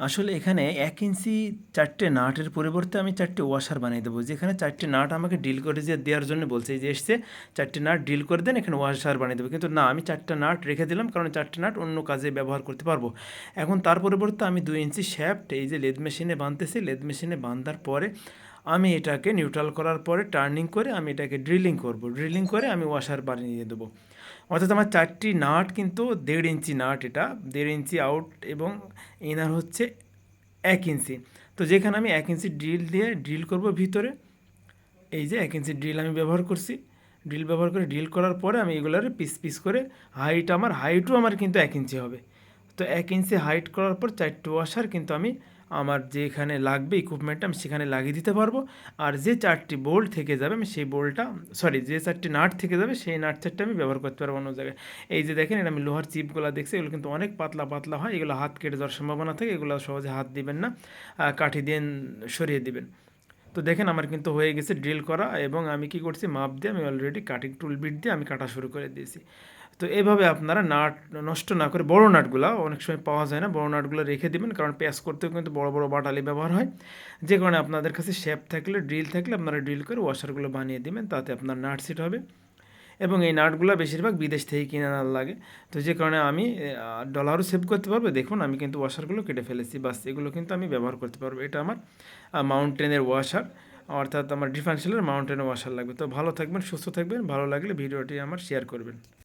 আসলে এখানে এক ইঞ্চি চারটে নাটের পরিবর্তে আমি চারটে ওয়াশার বানিয়ে দেবো। যেখানে চারটে নাট আমাকে ডিল করে যে দেওয়ার জন্য বলছে যে এসছে, চারটে নাট ডিল করে দেন, এখানে ওয়াশার বানিয়ে দেবো। কিন্তু না, আমি চারটে নাট রেখে দিলাম, কারণ চারটে নাট অন্য কাজে ব্যবহার করতে পারব। এখন তার পরিবর্তে আমি দুই ইঞ্চি শ্যাফট এই যে লেদ মেশিনে বাঁধতেছি লেদ মেশিনে বাঁধার পরে আমি এটাকে নিউট্রাল করার পরে টার্নিং করে আমি এটাকে ড্রিলিং করব। ড্রিলিং করে আমি ওয়াশার বানিয়ে দেবো। অর্থাৎ আমার চারটি নাট কিন্তু দেড় ইঞ্চি নাট এটা, দেড় ইঞ্চি আউট এবং ইনার হচ্ছে এক ইঞ্চি। তো যেখানে আমি এক ইঞ্চি ড্রিল দিয়ে ড্রিল করব ভিতরে, এই যে এক ইঞ্চি ড্রিল আমি ব্যবহার করছি। ড্রিল ব্যবহার করে ড্রিল করার পরে আমি এগুলোর পিস পিস করে হাইট আমার হাইটও আমার কিন্তু এক ইঞ্চি হবে। তো এক ইঞ্চি হাইট করার পর চারটে ওয়াশার কিন্তু আমি আমার যেখানে লাগবে ইকুইপমেন্টটা আমি সেখানে লাগিয়ে দিতে পারব। আর যে চারটি বোল্ট থেকে যাবে, আমি সেই বোল্টটা সরি যে চারটি নাট থেকে যাবে, সেই নাট চারটা আমি ব্যবহার করতে পারব অন্য জায়গায়। এই যে দেখেন, এটা আমি লোহার চিপগুলো দেখছি, এগুলো কিন্তু অনেক পাতলা পাতলা হয়। এগুলো হাত কেটে যাওয়ার সম্ভাবনা থাকে, এগুলো সহজে হাত দিবেন না কাঠি দিয়ে সরিয়ে দিবেন। তো দেখেন আমার কিন্তু হয়ে গেছে ড্রিল করা এবং আমি কি করছি, মাপ দিয়ে আমি অলরেডি কাটিং টুল বিট দিয়ে আমি কাটা শুরু করে দিয়েছি। তো এভাবে আপনারা নাট নষ্ট না করে, বড়ো নাটগুলো অনেক সময় পাওয়া যায় না, বড় নাটগুলো রেখে দেবেন কারণ প্যাস করতেও কিন্তু বড় বড় বাটালি ব্যবহার হয়। যে কারণে আপনাদের কাছে শেপ থাকলে ড্রিল থাকলে আপনারা ড্রিল করে ওয়াশারগুলো বানিয়ে দেবেন, তাতে আপনার নাট সিট হবে। এবং এই নাটগুলো বেশিরভাগ বিদেশ থেকে কিনে আনার লাগে। তো যে কারণে আমি ডলারও সেভ করতে পারব। দেখুন, আমি কিন্তু ওয়াশারগুলো কেটে ফেলেছি। বাস, এগুলো কিন্তু আমি ব্যবহার করতে পারব। এটা আমার মাউন্টেনের ওয়াশার অর্থাৎ আমার ডিফারেন্সিয়ালের মাউন্টেনের ওয়াশার লাগবে। তো ভালো থাকবেন, সুস্থ থাকবেন। ভালো লাগলে ভিডিওটি আমার শেয়ার করবেন।